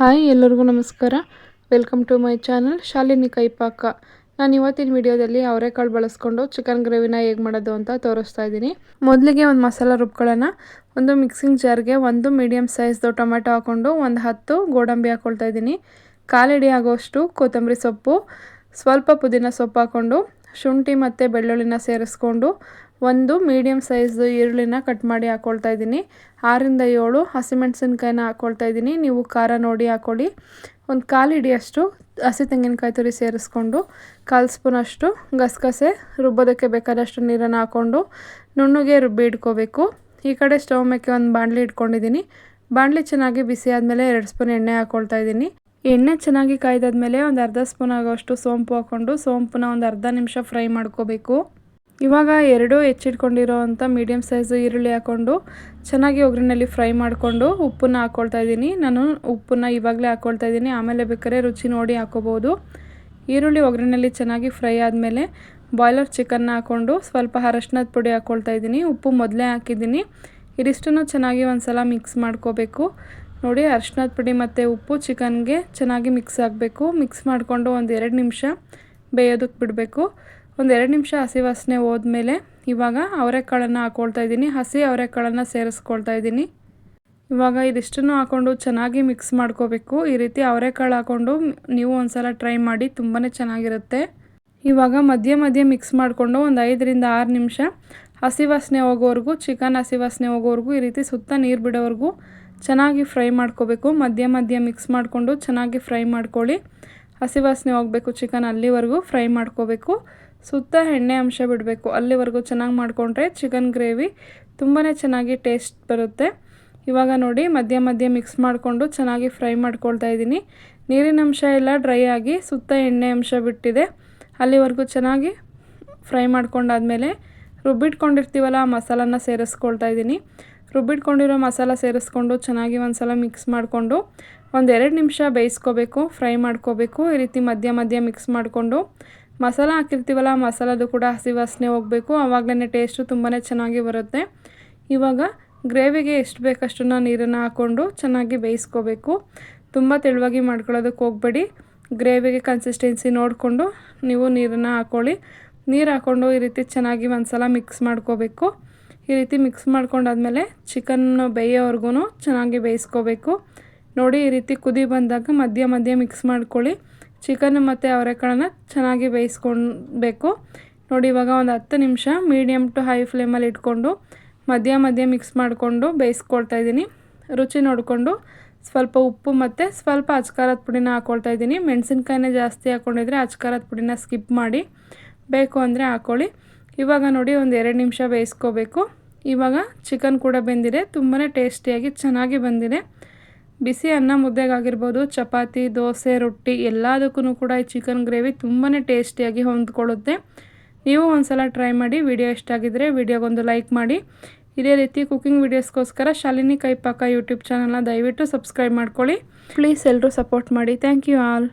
Hi, ಎಲ್ಲರಿಗೂ ನಮಸ್ಕಾರ. Welcome to my channel Shalini Kaipaka. ನಾನು ಇವತ್ತಿನ ವಿಡಿಯೋದಲ್ಲಿ ಅವರೆಕಾಳು ಬಳಸ್ಕೊಂಡು ಚಿಕನ್ ಗ್ರೇವಿನ ಹೇಗೆ ಮಾಡೋದು ಅಂತ ತೋರಿಸ್ತಾ ಇದ್ದೀನಿ. ಮೊದಲಿಗೆ ಒಂದು ಮಸಾಲ ರುಬ್ಕೊಳ್ಳೋಣ. ಒಂದು ಮಿಕ್ಸಿಂಗ್ ಜಾರ್ಗೆ ಒಂದು ಮೀಡಿಯಮ್ ಸೈಜ್ದು ಟೊಮೆಟೊ ಹಾಕ್ಕೊಂಡು ಒಂದು ಹತ್ತು ಗೋಡಂಬಿ ಹಾಕ್ಕೊಳ್ತಾ ಇದ್ದೀನಿ. ಕಾಲಿಡಿ ಆಗೋಷ್ಟು ಕೊತ್ತಂಬರಿ ಸೊಪ್ಪು, ಸ್ವಲ್ಪ ಪುದೀನ ಸೊಪ್ಪು ಹಾಕ್ಕೊಂಡು ಶುಂಠಿ ಮತ್ತು ಬೆಳ್ಳುಳ್ಳಿನ ಸೇರಿಸ್ಕೊಂಡು ಒಂದು ಮೀಡಿಯಮ್ ಸೈಜ್ದು ಈರುಳ್ಳಿನ ಕಟ್ ಮಾಡಿ ಹಾಕ್ಕೊಳ್ತಾ ಇದ್ದೀನಿ. ಆರಿಂದ ಏಳು ಹಸಿಮೆಣಸಿನ್ಕಾಯಿನ ಹಾಕ್ಕೊಳ್ತಾ ಇದ್ದೀನಿ. ನೀವು ಖಾರ ನೋಡಿ ಹಾಕ್ಕೊಳ್ಳಿ ಒಂದು ಕಾಲು ಹಿಡಿಯಷ್ಟು ಹಸಿ ತೆಂಗಿನಕಾಯಿ ತುರಿ ಸೇರಿಸ್ಕೊಂಡು ಕಾಲು ಸ್ಪೂನಷ್ಟು ಗಸಗಸೆ, ರುಬ್ಬೋದಕ್ಕೆ ಬೇಕಾದಷ್ಟು ನೀರನ್ನು ಹಾಕ್ಕೊಂಡು ನುಣ್ಣಗೆ ರುಬ್ಬಿ ಇಟ್ಕೋಬೇಕು. ಈ ಕಡೆ ಸ್ಟವ್ ಮೇಕೆ ಒಂದು ಬಾಣಲಿ ಇಟ್ಕೊಂಡಿದ್ದೀನಿ. ಬಾಣಲಿ ಚೆನ್ನಾಗಿ ಬಿಸಿ ಆದಮೇಲೆ ಎರಡು ಸ್ಪೂನ್ ಎಣ್ಣೆ ಹಾಕ್ಕೊಳ್ತಾ ಇದ್ದೀನಿ. ಎಣ್ಣೆ ಚೆನ್ನಾಗಿ ಕಾಯ್ದಾದ್ಮೇಲೆ ಒಂದು ಅರ್ಧ ಸ್ಪೂನ್ ಆಗೋಷ್ಟು ಸೋಂಪು ಹಾಕ್ಕೊಂಡು ಸೋಂಪನ್ನ ಒಂದು ಅರ್ಧ ನಿಮಿಷ ಫ್ರೈ ಮಾಡ್ಕೋಬೇಕು. ಇವಾಗ ಎರಡೂ ಹೆಚ್ಚಿಟ್ಕೊಂಡಿರೋವಂಥ ಮೀಡಿಯಮ್ ಸೈಜ್ ಈರುಳ್ಳಿ ಹಾಕ್ಕೊಂಡು ಚೆನ್ನಾಗಿ ಒಗ್ಗರಣೆಯಲ್ಲಿ ಫ್ರೈ ಮಾಡಿಕೊಂಡು ಉಪ್ಪನ್ನ ಹಾಕ್ಕೊಳ್ತಾ ಇದ್ದೀನಿ. ನಾನು ಉಪ್ಪನ್ನ ಇವಾಗಲೇ ಹಾಕ್ಕೊಳ್ತಾ ಇದ್ದೀನಿ. ಆಮೇಲೆ ಬೇಕಾದ್ರೆ ರುಚಿ ನೋಡಿ ಹಾಕೋಬೋದು. ಈರುಳ್ಳಿ ಒಗ್ಗರಣೆಯಲ್ಲಿ ಚೆನ್ನಾಗಿ ಫ್ರೈ ಆದಮೇಲೆ ಬಾಯ್ಲರ್ ಚಿಕನ್ನ ಹಾಕ್ಕೊಂಡು ಸ್ವಲ್ಪ ಅರಶಿನದ ಪುಡಿ ಹಾಕ್ಕೊಳ್ತಾ ಇದ್ದೀನಿ. ಉಪ್ಪು ಮೊದಲೇ ಹಾಕಿದ್ದೀನಿ. ಇದಿಷ್ಟನ್ನು ಚೆನ್ನಾಗಿ ಒಂದು ಸಲ ಮಿಕ್ಸ್ ಮಾಡ್ಕೋಬೇಕು. ನೋಡಿ, ಅರಶಿನದ ಪುಡಿ ಮತ್ತು ಉಪ್ಪು ಚಿಕನ್ಗೆ ಚೆನ್ನಾಗಿ ಮಿಕ್ಸ್ ಆಗಬೇಕು. ಮಿಕ್ಸ್ ಮಾಡಿಕೊಂಡು ಒಂದು ಎರಡು ನಿಮಿಷ ಬೇಯೋದಕ್ಕೆ ಬಿಡಬೇಕು. ಒಂದು ಎರಡು ನಿಮಿಷ ಹಸಿ ವಾಸನೆ ಹೋದ್ಮೇಲೆ ಇವಾಗ ಅವರೆಕಾಳನ್ನು ಹಾಕ್ಕೊಳ್ತಾ ಇದ್ದೀನಿ. ಹಸಿ ಅವರೆಕಾಳನ್ನು ಸೇರಿಸ್ಕೊಳ್ತಾ ಇದ್ದೀನಿ. ಇವಾಗ ಇದಿಷ್ಟನ್ನು ಹಾಕ್ಕೊಂಡು ಚೆನ್ನಾಗಿ ಮಿಕ್ಸ್ ಮಾಡ್ಕೋಬೇಕು. ಈ ರೀತಿ ಅವರೆಕಾಳು ಹಾಕ್ಕೊಂಡು ನೀವು ಒಂದು ಸಲ ಟ್ರೈ ಮಾಡಿ ತುಂಬಾ ಚೆನ್ನಾಗಿರುತ್ತೆ. ಇವಾಗ ಮಧ್ಯ ಮಧ್ಯ ಮಿಕ್ಸ್ ಮಾಡಿಕೊಂಡು ಒಂದು ಐದರಿಂದ ಆರು ನಿಮಿಷ ಹಸಿ ವಾಸನೆ ಹೋಗೋವರೆಗೂ ಚಿಕನ್ ಹಸಿ ವಾಸನೆ ಹೋಗೋವರೆಗೂ, ಈ ರೀತಿ ಸುತ್ತ ನೀರು ಬಿಡೋವರೆಗೂ ಚೆನ್ನಾಗಿ ಫ್ರೈ ಮಾಡ್ಕೋಬೇಕು. ಮಧ್ಯ ಮಧ್ಯ ಮಿಕ್ಸ್ ಮಾಡಿಕೊಂಡು ಚೆನ್ನಾಗಿ ಫ್ರೈ ಮಾಡ್ಕೊಳ್ಳಿ. ಹಸಿ ವಾಸನೆ ಹೋಗಬೇಕು ಚಿಕನ್ ಅಲ್ಲಿವರೆಗೂ ಫ್ರೈ ಮಾಡ್ಕೋಬೇಕು. ಸುತ್ತ ಎಣ್ಣೆ ಅಂಶ ಬಿಡಬೇಕು. ಅಲ್ಲಿವರೆಗೂ ಚೆನ್ನಾಗಿ ಮಾಡಿಕೊಂಡ್ರೆ ಚಿಕನ್ ಗ್ರೇವಿ ತುಂಬಾ ಚೆನ್ನಾಗಿ ಟೇಸ್ಟ್ ಬರುತ್ತೆ. ಇವಾಗ ನೋಡಿ ಮಧ್ಯ ಮಧ್ಯ ಮಿಕ್ಸ್ ಮಾಡಿಕೊಂಡು ಚೆನ್ನಾಗಿ ಫ್ರೈ ಮಾಡ್ಕೊಳ್ತಾ ಇದ್ದೀನಿ. ನೀರಿನ ಅಂಶ ಎಲ್ಲ ಡ್ರೈ ಆಗಿ ಸುತ್ತ ಎಣ್ಣೆ ಅಂಶ ಬಿಟ್ಟಿದೆ. ಅಲ್ಲಿವರೆಗೂ ಚೆನ್ನಾಗಿ ಫ್ರೈ ಮಾಡ್ಕೊಂಡಾದ್ಮೇಲೆ ರುಬ್ಬಿಟ್ಕೊಂಡಿರ್ತೀವಲ್ಲ ಆ ಮಸಾಲನ ಸೇರಿಸ್ಕೊಳ್ತಾ ಇದ್ದೀನಿ. ರುಬ್ಬಿಟ್ಕೊಂಡಿರೋ ಮಸಾಲ ಸೇರಿಸ್ಕೊಂಡು ಚೆನ್ನಾಗಿ ಒಂದು ಸಲ ಮಿಕ್ಸ್ ಮಾಡಿಕೊಂಡು ಒಂದೆರಡು ನಿಮಿಷ ಬೇಯಿಸ್ಕೋಬೇಕು ಫ್ರೈ ಮಾಡ್ಕೋಬೇಕು. ಈ ರೀತಿ ಮಧ್ಯ ಮಧ್ಯ ಮಿಕ್ಸ್ ಮಾಡಿಕೊಂಡು ಮಸಾಲ ಹಾಕಿರ್ತೀವಲ್ಲ ಮಸಾಲದು ಕೂಡ ಹಸಿ ವಾಸನೆ ಹೋಗಬೇಕು. ಆವಾಗಲೇ ಟೇಸ್ಟು ತುಂಬಾ ಚೆನ್ನಾಗಿ ಬರುತ್ತೆ. ಇವಾಗ ಗ್ರೇವಿಗೆ ಎಷ್ಟು ಬೇಕಷ್ಟನ್ನು ನೀರನ್ನು ಹಾಕ್ಕೊಂಡು ಚೆನ್ನಾಗಿ ಬೇಯಿಸ್ಕೋಬೇಕು. ತುಂಬ ತೆಳುವಾಗಿ ಮಾಡ್ಕೊಳ್ಳೋದಕ್ಕೆ ಹೋಗಬೇಡಿ. ಗ್ರೇವಿಗೆ ಕನ್ಸಿಸ್ಟೆನ್ಸಿ ನೋಡಿಕೊಂಡು ನೀವು ನೀರನ್ನು ಹಾಕ್ಕೊಳ್ಳಿ ನೀರು ಹಾಕ್ಕೊಂಡು ಈ ರೀತಿ ಚೆನ್ನಾಗಿ ಒಂದು ಸಲ ಮಿಕ್ಸ್ ಮಾಡ್ಕೋಬೇಕು. ಈ ರೀತಿ ಮಿಕ್ಸ್ ಮಾಡ್ಕೊಂಡಾದ್ಮೇಲೆ ಚಿಕನ್ ಬೇಯೋವರೆಗೂ ಚೆನ್ನಾಗಿ ಬೇಯಿಸ್ಕೋಬೇಕು. ನೋಡಿ ಈ ರೀತಿ ಕುದಿ ಬಂದಾಗ ಮಧ್ಯ ಮಧ್ಯ ಮಿಕ್ಸ್ ಮಾಡ್ಕೊಳ್ಳಿ. ಚಿಕನ್ ಮತ್ತು ಅವರೆಕಾಳನ್ನು ಚೆನ್ನಾಗಿ ಬೇಯಿಸ್ಕೊಬೇಕು ನೋಡಿ, ಇವಾಗ ಒಂದು ಹತ್ತು ನಿಮಿಷ ಮೀಡಿಯಮ್ ಟು ಹೈ ಫ್ಲೇಮಲ್ಲಿ ಇಟ್ಕೊಂಡು ಮಧ್ಯ ಮಧ್ಯ ಮಿಕ್ಸ್ ಮಾಡಿಕೊಂಡು ಬೇಯಿಸ್ಕೊಳ್ತಾ ಇದ್ದೀನಿ. ರುಚಿ ನೋಡಿಕೊಂಡು ಸ್ವಲ್ಪ ಉಪ್ಪು ಮತ್ತು ಸ್ವಲ್ಪ ಅಚ್ಕಾರದ ಪುಡಿನ ಹಾಕ್ಕೊಳ್ತಾ ಇದ್ದೀನಿ. ಮೆಣಸಿನ್ಕಾಯಿನೇ ಜಾಸ್ತಿ ಹಾಕ್ಕೊಂಡಿದ್ರೆ ಅಚ್ಕಾರದ ಪುಡಿನ ಸ್ಕಿಪ್ ಮಾಡಿ ಬೇಕು ಅಂದರೆ ಹಾಕ್ಕೊಳ್ಳಿ ಇವಾಗ ನೋಡಿ, ಒಂದು ಎರಡು ನಿಮಿಷ ಬೇಯಿಸ್ಕೋಬೇಕು. ಇವಾಗ ಚಿಕನ್ ಕೂಡ ಬೆಂದಿದೆ. ತುಂಬಾ ಟೇಸ್ಟಿಯಾಗಿ ಚೆನ್ನಾಗಿ ಬಂದಿದೆ. ಬಿಸಿ ಅನ್ನ ಮುದ್ದೆಗಾಗಿರ್ಬೋದು, ಚಪಾತಿ, ದೋಸೆ, ರೊಟ್ಟಿ ಎಲ್ಲದಕ್ಕೂ ಕೂಡ ಈ ಚಿಕನ್ ಗ್ರೇವಿ ತುಂಬಾ ಟೇಸ್ಟಿಯಾಗಿ ಹೊಂದ್ಕೊಳ್ಳುತ್ತೆ. ನೀವು ಒಂದ್ಸಲ ಟ್ರೈ ಮಾಡಿ ವಿಡಿಯೋ ಇಷ್ಟ ಆಗಿದ್ದರೆ ವಿಡಿಯೋಗೊಂದು ಲೈಕ್ ಮಾಡಿ. ಇದೇ ರೀತಿ ಕುಕಿಂಗ್ ವೀಡಿಯೋಸ್ಗೋಸ್ಕರ ಶಾಲಿನಿ ಕೈಪಾಕ ಯೂಟ್ಯೂಬ್ ಚಾನಲ್ನ ದಯವಿಟ್ಟು ಸಬ್ಸ್ಕ್ರೈಬ್ ಮಾಡ್ಕೊಳ್ಳಿ. ಪ್ಲೀಸ್ ಎಲ್ಲರೂ ಸಪೋರ್ಟ್ ಮಾಡಿ. Thank you all